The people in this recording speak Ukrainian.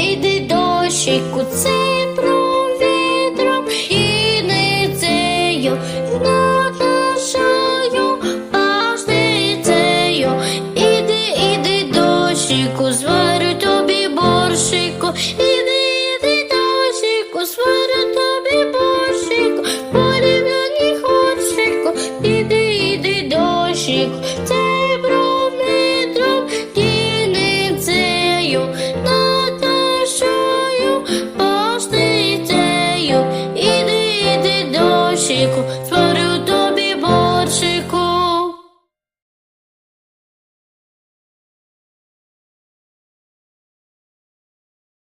іди дощику, цепром вітром і ницею, над нашою пашницею. Іди, іди дощику, зварю тобі борщику, іди,